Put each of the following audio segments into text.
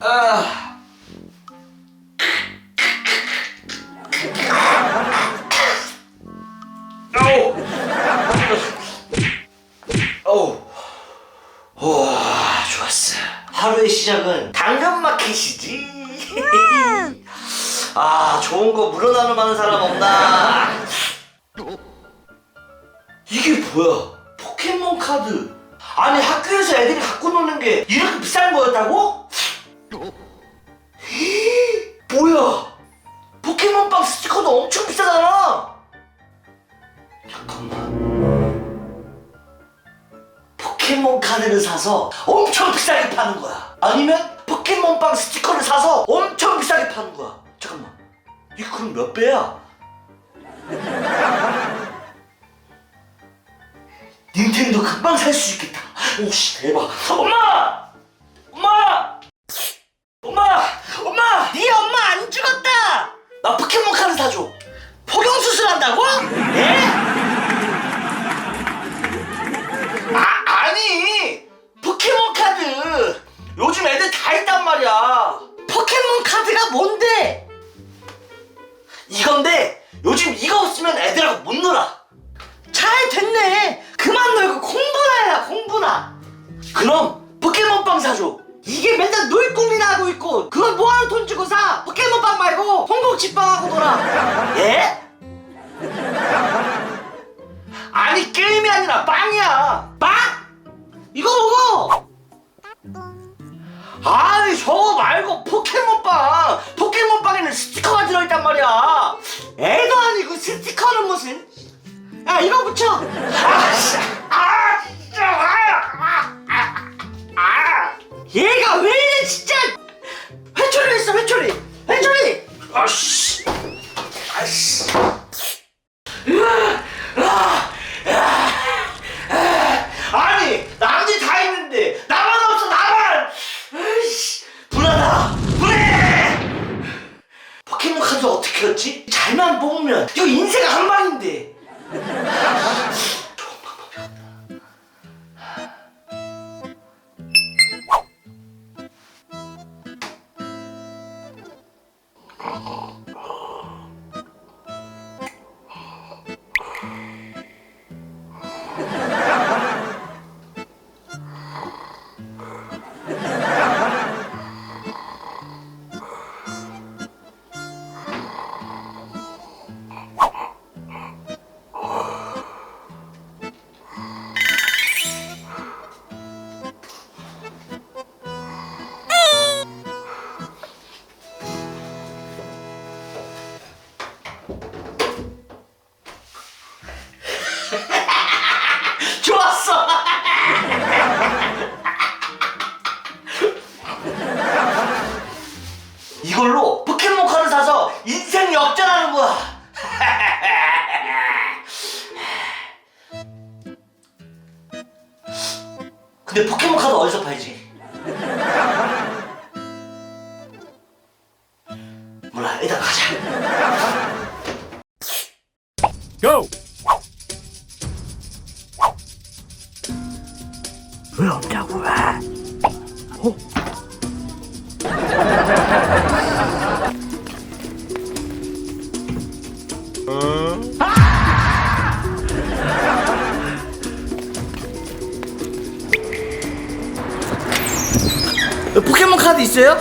아. 아우. 어우. 와, 좋았어. 하루의 시작은 당근마켓이지. 아, 좋은 거 물어나눌 만한 사람 없나? 이게 뭐야? 포켓몬 카드. 아니 학교에서 애들이 갖고 노는 게 이렇게 비싼 거였다고? 뭐야? 포켓몬빵 스티커도 엄청 비싸잖아. 잠깐만. 포켓몬 카드를 사서 엄청 비싸게 파는 거야. 아니면 포켓몬빵 스티커를 사서 엄청 비싸게 파는 거야. 잠깐만. 이거 그럼 몇 배야? 닌텐도 금방 살 수 있겠다. 오씨 대박. 엄마! 엄마! 엄마! 엄마! 네 엄마 안 죽었다. 나 포켓몬 카드 사줘. 포경 수술한다고? 예? 아 아니 포켓몬 카드 요즘 애들 다 있단 말이야. 포켓몬 카드가 뭔데? 이건데 요즘 이거 없으면 애들하고 못 놀아. 잘 됐네. 그만 놀고 공부나 해라 공부나. 그럼 포켓몬빵 사줘. 이게 맨날 놀 꿈이나 하고 있고 그걸 뭐하러 돈 주고 사? 포켓몬빵 말고 홍콩치빵하고 놀아. 예? 아니 게임이 아니라 빵이야. 빵? 이거 먹어. 아니 저거 말고 포켓몬빵. 포켓몬빵에는 스티커가 들어있단 말이야. 애도 아니고 스티커는 무슨? 야 이거 붙여. 아, 씨. 회초리 있어 회초리. 회초리. 아씨. 근데 포켓몬 카드 어디서 팔지? 몰라, 일단 가자. Go! 왜 없냐고 왜? 어? 포켓몬 카드 있어요?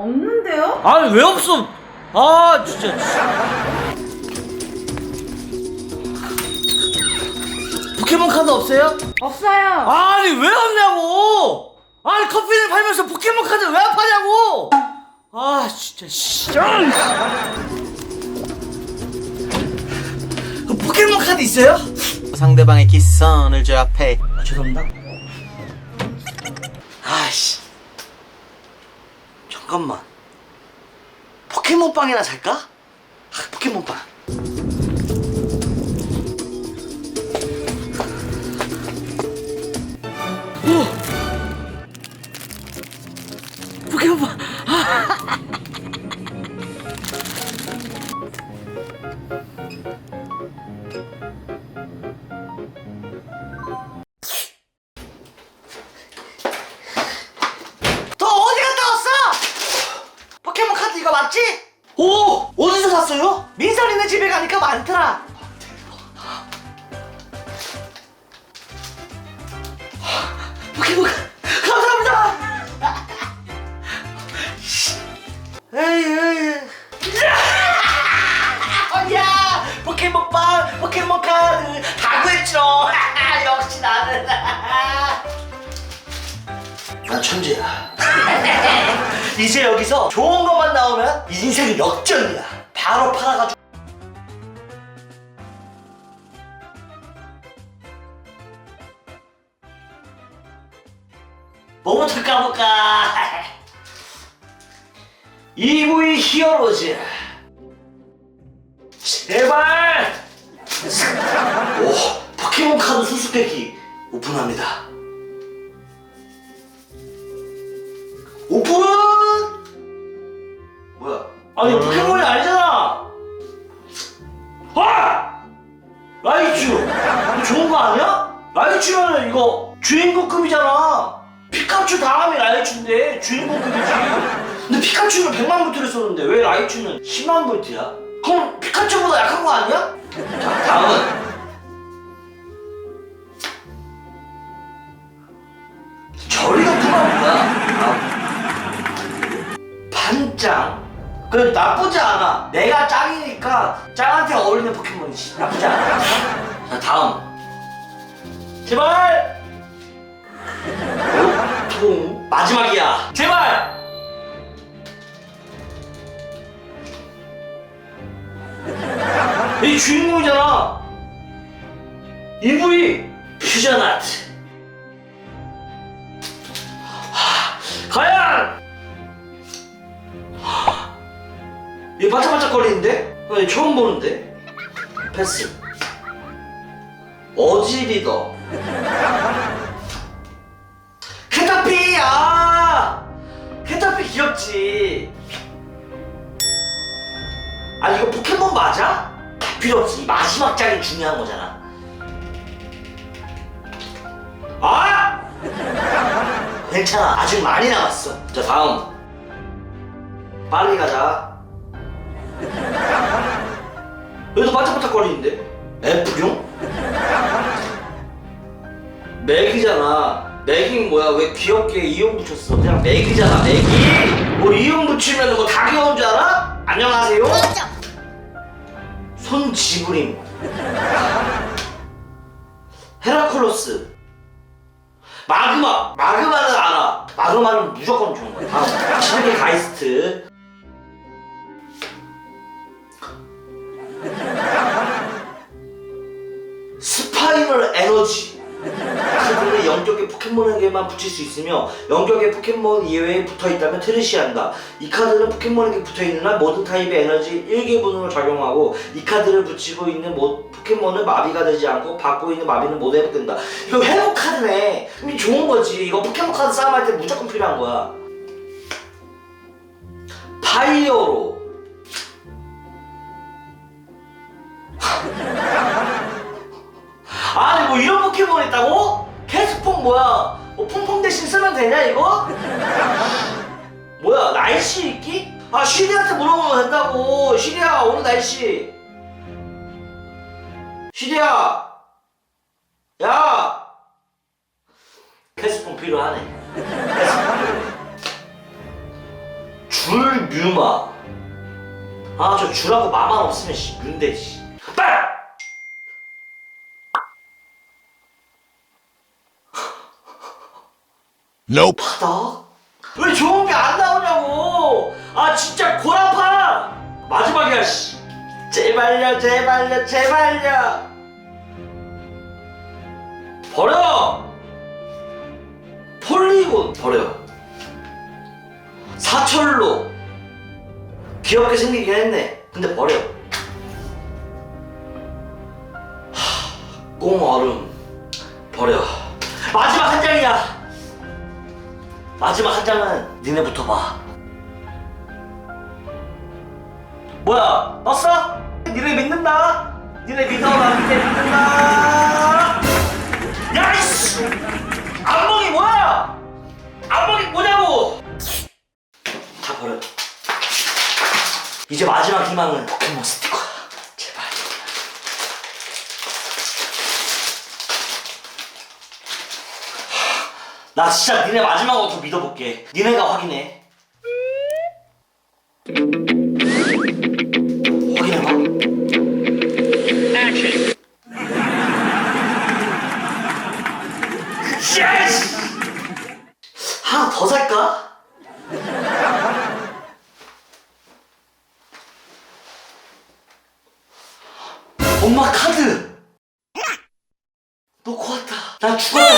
없는데요? 아니 왜 없어? 아 진짜. 포켓몬 카드 없어요? 없어요. 아니 왜 없냐고! 아니 커피를 팔면서 포켓몬 카드 왜 안 파냐고! 아 진짜 씨. 그 포켓몬 카드 있어요? 상대방의 기선을 제압해 아, 죄송합니다. 아씨. 잠깐만. 포켓몬 빵이나 살까? 아, 포켓몬 빵. 오! 포켓몬 빵. 너 이제 여기서 좋은 것만 나오면 인생은 역전이야. 바로 팔아가지고. 뭐부터 까볼까? EV 히어로즈. 제발! 오 포켓몬 카드 수수께끼 오픈합니다 아니 포켓몬이 아니잖아. 아! 라이츄. 좋은 거 아니야? 라이츄는 이거 주인공급이잖아. 피카츄 다음이 라이츄인데 주인공급이지. 근데 피카츄는 100만 볼트를 쏘는데 왜 라이츄는 10만 볼트야? 그럼 피카츄보다 약한 거 아니야? 자 다음은. 저리가? 뭐야 반짱 그 나쁘지 않아. 내가 짱이니까 짱한테 어울리는 포켓몬이지 나쁘지 않아. 자 다음. 제발! 통 마지막이야. 제발! 이 주인공이잖아. EV 퓨전 아트. 하, 과연 얘 반짝반짝거리는데? 나 얘 처음 보는데? 패스. 어지리더. 캐터피 아! 캐터피 귀엽지. 아 이거 포켓몬 맞아? 필요 없지. 이 마지막 장이 중요한 거잖아. 아! 괜찮아. 아직 많이 남았어. 자 다음. 빨리 가자 여기도 반짝반짝거리는데? F용? 맥이잖아. 맥이 뭐야? 왜 귀엽게 이용 붙였어? 그냥 맥이잖아 맥이. 뭐 이용 붙이면 뭐 다 귀여운 줄 알아? 안녕하세요. 손지브림. 헤라클로스. 마그마. 마그마는 알아. 마그마는 무조건 좋은 거야. 다음. 실게 가이스트 스파이럴 에너지. 카드는 영격의 포켓몬에게만 붙일 수 있으며 영격의 포켓몬 이외에 붙어있다면 트래시한다 이 카드는 포켓몬에게 붙어있는 한 모든 타입의 에너지 1개분으로 작용하고 이 카드를 붙이고 있는 모, 포켓몬은 마비가 되지 않고 받고 있는 마비는 모두 회복된다. 이거 회복 카드네. 이게 좋은 거지. 이거 포켓몬 카드 싸움할 때 무조건 필요한 거야. 파이 날씨 쉬리야 야 캐스폰 필요하네 캐스폰 필요해 줄 뮤마 아 저 줄하고 마만 없으면 씨 뮤인데 씨 빨리 Nope. 바닥? 왜 좋은 게 안 나오냐고! 아 진짜 고라파! 마지막이야 씨. 제발요 제발요 제발요. 버려. 폴리곤 버려. 사철로 귀엽게 생기긴 했네. 근데 버려. 하, 꽁 얼음 버려. 마지막 한 장이야. 마지막 한 장은 니네부터 봐. 뭐야? 떴어? 니네 믿는다? 니네 믿어, 나 니네 믿는다? 야, 이씨! 안목이 뭐야? 안목이 뭐냐고! 다 버려. 이제 마지막 희망은 포켓몬 스티커야. 제발. 나 진짜 니네 마지막으로 더 믿어볼게. 니네가 확인해. 하나 더 살까? 엄마 카드! 놓고 왔다. 난 죽었다,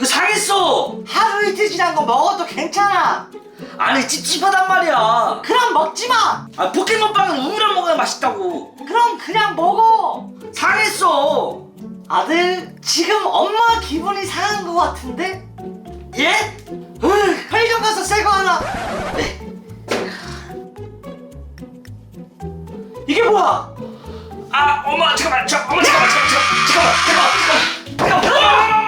이거 상했어! 하루 이틀 지난 거 먹어도 괜찮아! 아니 찝찝하단 말이야 그럼 먹지 마! 아 포켓몬빵은 우유랑 먹어야 맛있다고 그럼 그냥 먹어! 상했어! 아들 지금 엄마 기분이 상한 거 같은데? 예? 으, 편의점 가서 새 거 하나 네. 이게 뭐야? 아 엄마 잠깐만 저, 엄마 잠깐만 잠깐만 잠깐만 잠깐만 잠깐만 잠깐만